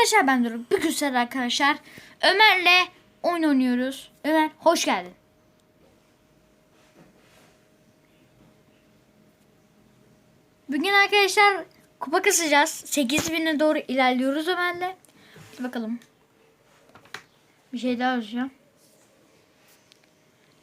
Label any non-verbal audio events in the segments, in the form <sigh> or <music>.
Arkadaşlar ben Doruk. Bugün sizlerle arkadaşlar Ömer'le oyun oynuyoruz. Ömer hoş geldin. Bugün arkadaşlar kupa kasacağız. 8000'e doğru ilerliyoruz Ömer'le. Hadi bakalım. Bir şey daha yazacağım.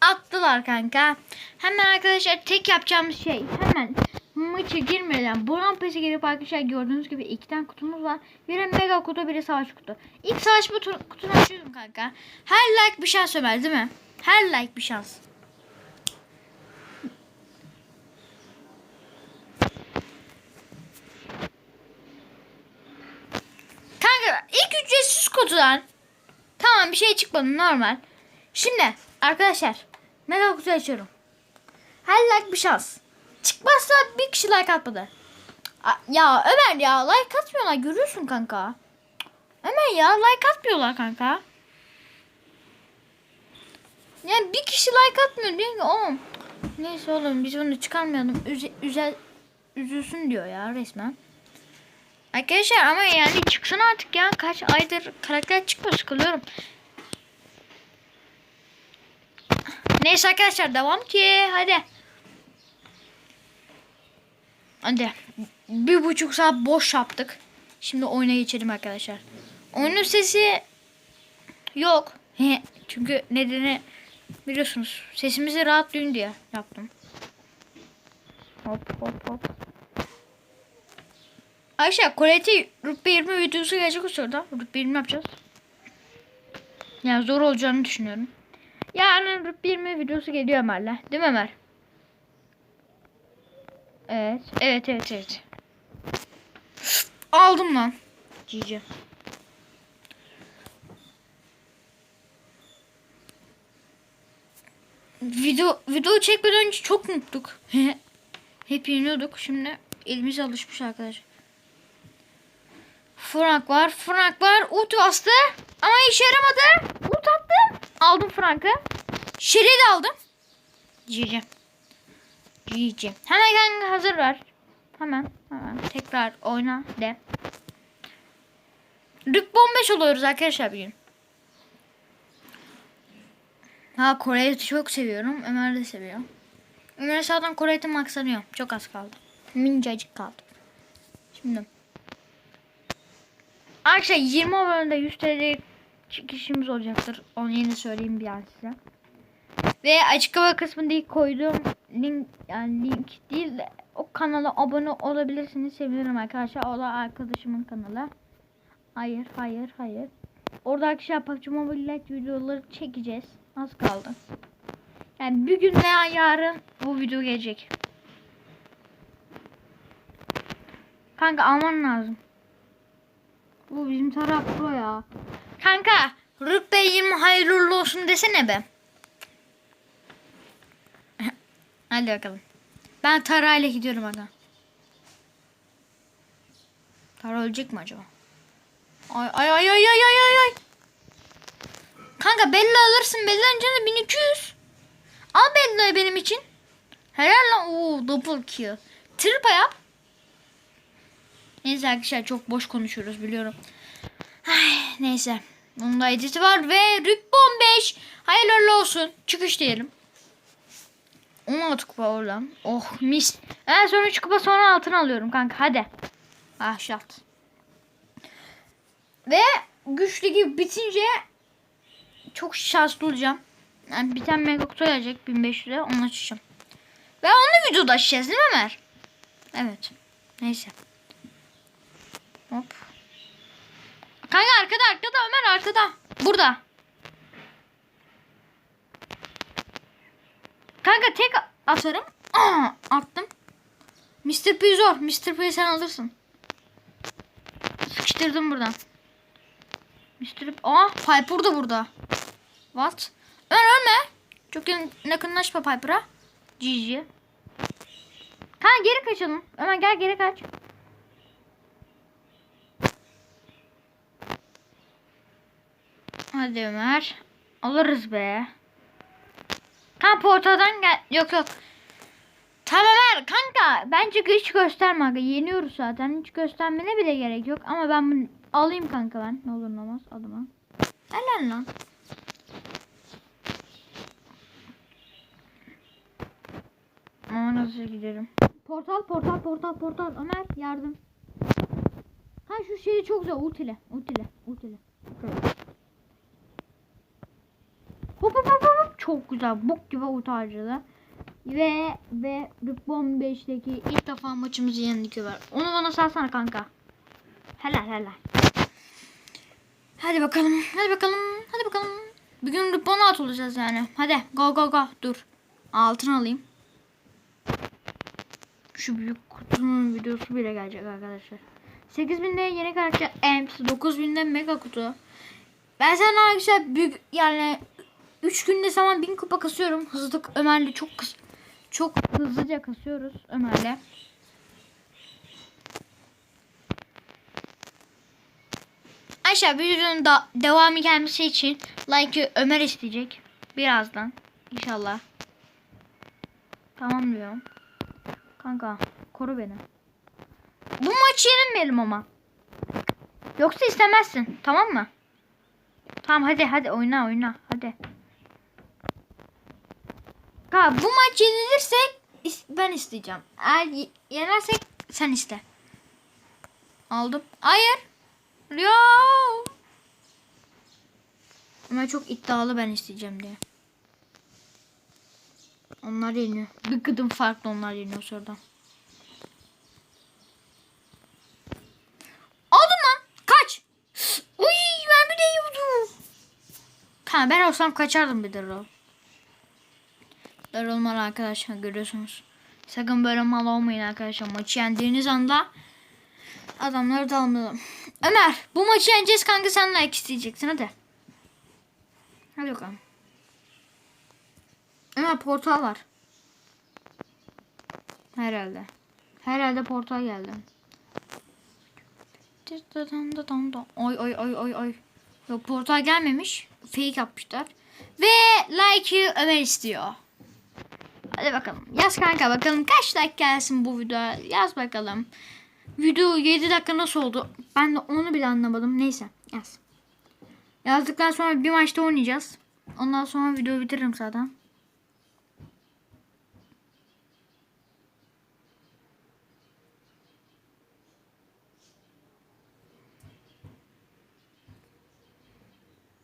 Attılar kanka. Hemen arkadaşlar tek yapacağımız şey hemen maça girmeden Buran Pes'e girip arkadaşlar gördüğünüz gibi iki tane kutumuz var. Biri mega kutu biri savaş kutu. İlk savaş kutu, kutunu açıyorum kanka. Her like bir şans Ömer değil mi? Her like bir şans. Kanka ilk ücretsiz kutudan Tamam bir şey çıkmadı normal. Şimdi arkadaşlar mega kutu açıyorum. Her like bir şans. Çıkmazsa bir kişi like atmadı. Ya Ömer ya like atmıyorlar görüyorsun kanka. Ömer ya like atmıyorlar kanka. Yani bir kişi like atmıyor diyor ki oğlum. Neyse oğlum biz onu çıkarmayalım. Üze, üzel, üzülsün diyor ya resmen. Arkadaşlar ama yani çıksın artık ya. Kaç aydır karakter çıkmıyor sıkılıyorum. Neyse arkadaşlar devam ki hadi. Hadi. Bir buçuk saat boş yaptık. Şimdi oyuna geçelim arkadaşlar. Oyunun sesi yok. Çünkü nedeni biliyorsunuz. Sesimizi rahat duyun diye yaptım. Hop hop hop. Ayşe Koleti rütbe 20 videosu gelecek o sırada. Rütbe 20 yapacağız. Yani zor olacağını düşünüyorum. Yarın rütbe 20 videosu geliyor Ömer'le. Değil mi Ömer? Evet. Evet evet evet. Aldım lan. Cici. Video video çekmeden önce çok muttuk. <laughs> Hep yeniyorduk. Şimdi elimiz alışmış arkadaşlar. Frank var. Frank var. Ut bastı. Ama işe yaramadı. Ut attım. Aldım Frank'ı. Şeri de aldım. Cici. Cici. Hemen kanka hazır ver. Hemen. Hemen. Tekrar oyna de. Rütbe 15 oluyoruz arkadaşlar bugün. Ha Kore'yi çok seviyorum. Ömer de seviyor. Ömer zaten Kore'yi maksanıyor. Çok az kaldı. Mincacık kaldı. Şimdi. Arkadaşlar 20 bölümde 100 TL çıkışımız olacaktır. Onu yine söyleyeyim bir an size. Ve açıklama kısmında koyduğum link yani link değil de o kanala abone olabilirsiniz. Sevinirim arkadaşlar. O da arkadaşımın kanalı. Hayır, hayır, hayır. Orada arkadaşlar PUBG Mobile Lite videoları çekeceğiz. Az kaldı. Yani bir gün veya yarın bu video gelecek. Kanka alman lazım. Bu bizim taraf pro ya. Kanka rütbe 20 hayırlı olsun desene be. Hadi bakalım. Ben Tara ile gidiyorum aga. Tara ölecek mi acaba? Ay ay ay ay ay ay ay ay. Kanka Bella alırsın. Bella'nın canı 1200. Al Bella'yı benim için. Helal lan. Oo double kill. Tripa yap. Neyse arkadaşlar çok boş konuşuyoruz biliyorum. Ay, neyse. Bunun da editi var ve rütbe 15. Hayırlı olsun. Çıkış diyelim. 16 kupa oradan. Oh mis. En son 3 kupa sonra altın alıyorum kanka. Hadi. Ah şart. Ve güç ligi bitince çok şanslı olacağım. Yani bir tane mega kutu gelecek 1500'e onu açacağım. Ve onu videoda açacağız değil mi Ömer? Evet. Neyse. Hop. Kanka arkada arkada Ömer arkada. Burada. Kanka tek atarım. Aa, attım. Mr. P zor. Mr. P'yi sen alırsın. Sıkıştırdım buradan. Mr. P... Aa Piper da burada. What? Ön ölme. Çok yakın, yakınlaşma Piper'a. GG. Kanka geri kaçalım. Ömer gel geri kaç. Hadi Ömer. Alırız be. Kanka ortadan gel. Yok yok. Tamam Ömer kanka. Bence hiç gösterme. aga. Yeniyoruz zaten. Hiç göstermene bile gerek yok. Ama ben bunu alayım kanka ben. Ne olur ne olmaz adıma. Helal lan. Ama nasıl giderim? Portal portal portal portal. Ömer yardım. Ha şu şey çok güzel. Ultile. Ultile. Ultile. Hop hop hop. Çok güzel. Bok gibi ulti harcadı. Ve ve Rıkbon 5'teki ilk defa maçımızı yendik Ömer. Onu bana salsana kanka. Helal helal. Hadi bakalım. Hadi bakalım. Hadi bakalım. Bugün Rıkbon'a at olacağız yani. Hadi go go go. Dur. Altın alayım. Şu büyük kutunun videosu bile gelecek arkadaşlar. 8000'de yeni karakter Amps, 9000'de mega kutu. Ben sana arkadaşlar büyük yani 3 günde zaman 1000 kupa kasıyorum. Hızlı Ömer'le çok kıs çok hızlıca kasıyoruz Ömer'le. Aşağı videonun da devamı gelmesi için like'ı Ömer isteyecek. Birazdan. inşallah. Tamam diyorum. Kanka koru beni. Bu maçı yenilmeyelim ama. Yoksa istemezsin. Tamam mı? Tamam hadi hadi oyna oyna. Hadi. Kanka bu maç yenilirsek ben isteyeceğim. Eğer yenersek sen iste. Aldım. Hayır. Yo. Ama çok iddialı ben isteyeceğim diye. Onlar yeniyor. Bir gıdım farklı onlar yeniyor sonradan. Aldım lan. Kaç. Uy ben bir de yiyordum. Ha ben olsam kaçardım bir Darol. Darol mal arkadaşlar görüyorsunuz. Sakın böyle mal olmayın arkadaşlar. Maçı yendiğiniz anda adamları dalmayalım. Ömer bu maçı yeneceğiz kanka sen like isteyeceksin hadi. Hadi bakalım. Ömer portal var. Herhalde. Herhalde portal geldi. Oy oy oy oy oy. Yok portal gelmemiş. Fake yapmışlar. Ve like'ı Ömer istiyor. Hadi bakalım. Yaz kanka bakalım kaç like gelsin bu videoya. Yaz bakalım. Video 7 dakika nasıl oldu? Ben de onu bile anlamadım. Neyse yaz. Yazdıktan sonra bir maçta oynayacağız. Ondan sonra videoyu bitiririm zaten.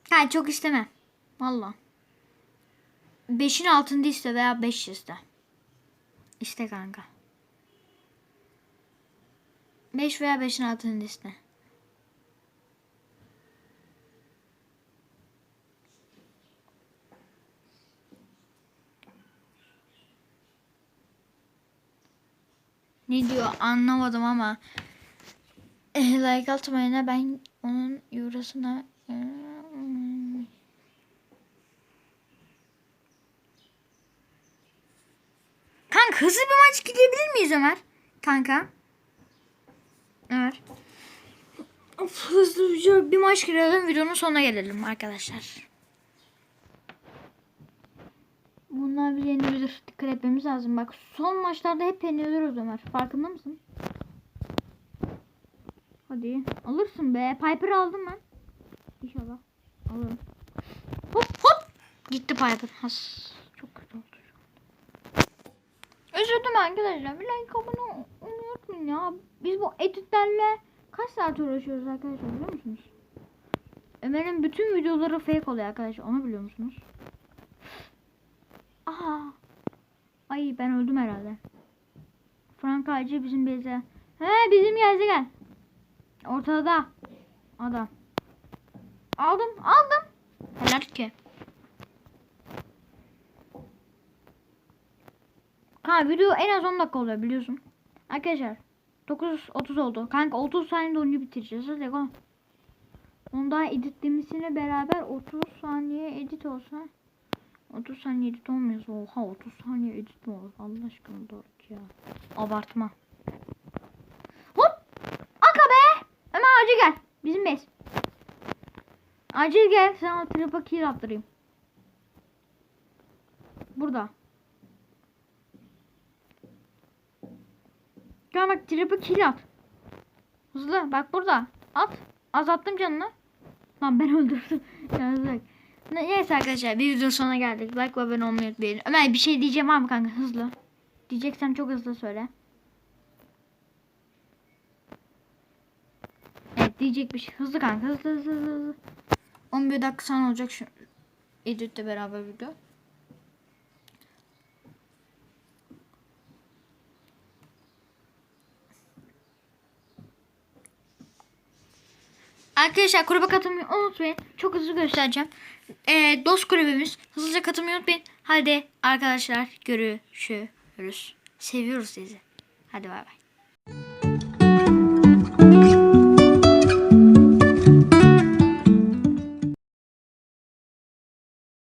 Ha çok isteme. Valla. 5'in altında iste veya 5 iste. İste kanka. 5 veya 5'in altında iste. Ne diyor anlamadım ama eh, like atmayana ben onun eurosuna eh, Kanka hızlı bir maç miyiz Ömer? Kanka. Ömer. Hızlıca bir maç girelim videonun sonuna gelelim arkadaşlar. Bunlar bir yenilir. Dikkat etmemiz lazım. Bak son maçlarda hep yeniliyoruz Ömer. Farkında mısın? Hadi. Alırsın be. Piper aldım ben. İnşallah. Alırım. Hop hop. Gitti Piper. Has. Üzüldüm arkadaşlar. Bir like abone unutmayın ya. Biz bu editlerle kaç saat uğraşıyoruz arkadaşlar biliyor musunuz? Ömer'in bütün videoları fake oluyor arkadaşlar. Onu biliyor musunuz? Aha. Ay ben öldüm herhalde. Frank Hacı bizim beze. He bizim geldi gel. Ortada. Adam. Aldım aldım. Helal ki. Ha video en az 10 dakika oluyor biliyorsun. Arkadaşlar 9.30 oldu. Kanka 30 saniyede oyunu bitireceğiz. Hadi go. Onu daha editlemesine beraber 30 saniye edit olsa 30 saniye edit olmuyor. Oha 30 saniye edit mi olur? Allah aşkına doğru ya. Abartma. Hop! Aka be! Hemen acil gel. Bizim bez. Acil gel. Sana tripa kill attırayım. Burada. Gel bak tripa kill at. Hızlı bak burada. At. azalttım canını. Lan ben <laughs> öldürdüm. Yazık. Ne- Neyse arkadaşlar bir videonun sonuna geldik. Like ve abone olmayı unutmayın. Ömer bir şey diyeceğim var mı kanka hızlı? Diyeceksen çok hızlı söyle. Evet diyecek bir şey. Hızlı kanka hızlı hızlı. hızlı. 11 dakika sonra olacak şu editle beraber video. Arkadaşlar gruba katılmayı unutmayın. Çok hızlı göstereceğim. Ee, dost kulübümüz. Hızlıca katılmayı unutmayın. Hadi arkadaşlar görüşürüz. Seviyoruz sizi. Hadi bay bay.